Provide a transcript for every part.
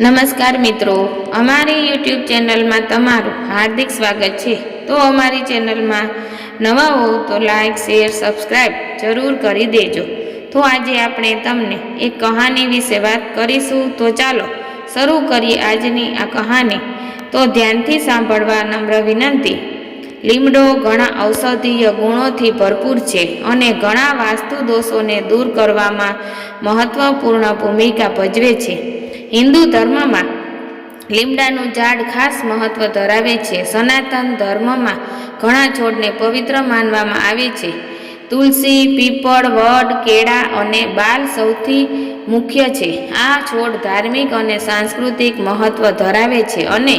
નમસ્કાર મિત્રો, અમારી યુટ્યુબ ચેનલમાં તમારું હાર્દિક સ્વાગત છે. તો અમારી ચેનલમાં નવા હોવ તો લાઈક, શેર સબસ્ક્રાઈબ જરૂર કરી દેજો. તો આજે આપણે તમને એક કહાની વિશે વાત કરીશું. તો ચાલો, શરૂ કરીએ આજની આ કહાની. તો ધ્યાનથી સાંભળવા નમ્ર વિનંતી. લીમડો ઘણા ઔષધીય ગુણોથી ભરપૂર છે અને ઘણા વાસ્તુ દોષોને દૂર કરવામાં મહત્વપૂર્ણ ભૂમિકા ભજવે છે. હિન્દુ ધર્મમાં લીમડાનું ઝાડ ખાસ મહત્વ ધરાવે છે. સનાતન ધર્મમાં ઘણા છોડને પવિત્ર માનવામાં આવે છે. તુલસી, પીપળ, વડ, કેળા અને બાલ સૌથી મુખ્ય છે. આ છોડ ધાર્મિક અને સાંસ્કૃતિક મહત્વ ધરાવે છે અને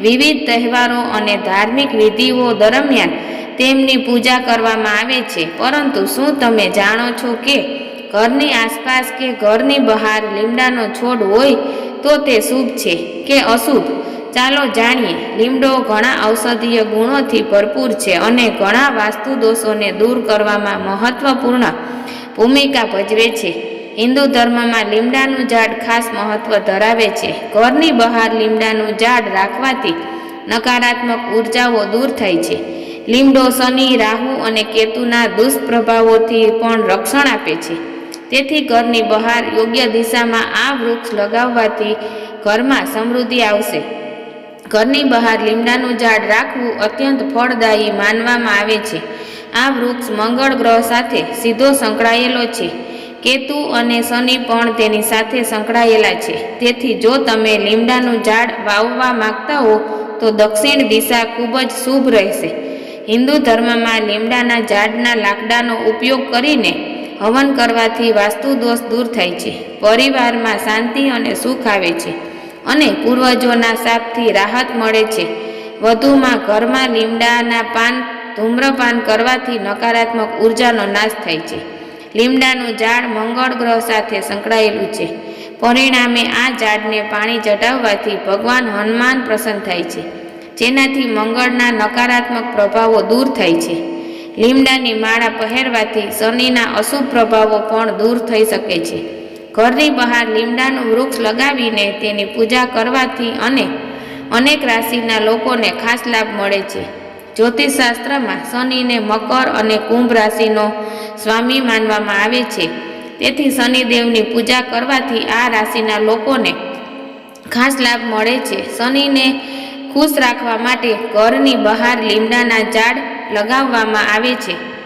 વિવિધ તહેવારો અને ધાર્મિક વિધિઓ દરમિયાન તેમની પૂજા કરવામાં આવે છે. પરંતુ શું તમે જાણો છો કે ઘરની આસપાસ કે ઘરની બહાર લીમડાનો છોડ હોય તો તે શુભ છે કે અશુભ? ચાલો જાણીએ. લીમડો ઘણા ઔષધીય ગુણોથી ભરપૂર છે અને ઘણા વાસ્તુ દોષોને દૂર કરવામાં મહત્વપૂર્ણ ભૂમિકા ભજવે છે. હિન્દુ ધર્મમાં લીમડાનું ઝાડ ખાસ મહત્વ ધરાવે છે. ઘરની બહાર લીમડાનું ઝાડ રાખવાથી નકારાત્મક ઉર્જાઓ દૂર થાય છે. લીમડો શનિ, રાહુ અને કેતુના દુષ્પ્રભાવોથી પણ રક્ષણ આપે છે. તેથી ઘરની બહાર યોગ્ય દિશામાં આ વૃક્ષ લગાવવાથી ઘરમાં સમૃદ્ધિ આવશે. ઘરની બહાર લીમડાનું ઝાડ રાખવું અત્યંત ફળદાયી માનવામાં આવે છે. આ વૃક્ષ મંગળ ગ્રહ સાથે સીધો સંકળાયેલો છે. કેતુ અને શનિ પણ તેની સાથે સંકળાયેલા છે. તેથી જો તમે લીમડાનું ઝાડ વાવવા માંગતા હો, તો દક્ષિણ દિશા ખૂબ જ શુભ રહેશે. હિન્દુ ધર્મમાં લીમડાના ઝાડના લાકડાનો ઉપયોગ કરીને હવન કરવાથી વાસ્તુ દોષ દૂર થાય છે. પરિવારમાં શાંતિ અને સુખ આવે છે અને પૂર્વજોના શાપથી રાહત મળે છે. વધુમાં ઘરમાં લીમડાના પાન, ધૂમ્રપાન કરવાથી નકારાત્મક ઉર્જાનો નાશ થાય છે. લીમડાનું ઝાડ મંગળ ગ્રહ સાથે સંકળાયેલું છે. પરિણામે આ ઝાડને પાણી ચઢાવવાથી ભગવાન હનુમાન પ્રસન્ન થાય છે. જેનાથી મંગળના નકારાત્મક પ્રભાવો દૂર થાય છે. લીમડાની માળા પહેરવાથી શનિના અશુભ પ્રભાવો પણ દૂર થઈ શકે છે. ઘરની બહાર લીમડાનું વૃક્ષ લગાવીને તેની પૂજા કરવાથી અને અનેક રાશિના લોકોને ખાસ લાભ મળે છે. જ્યોતિષશાસ્ત્રમાં શનિને મકર અને કુંભ રાશિનો સ્વામી માનવામાં આવે છે. તેથી શનિદેવની પૂજા કરવાથી આ રાશિના લોકોને ખાસ લાભ મળે છે. શનિને ખુશ રાખવા માટે ઘરની બહાર લીમડાના ઝાડ લગાવવામાં આવે છે.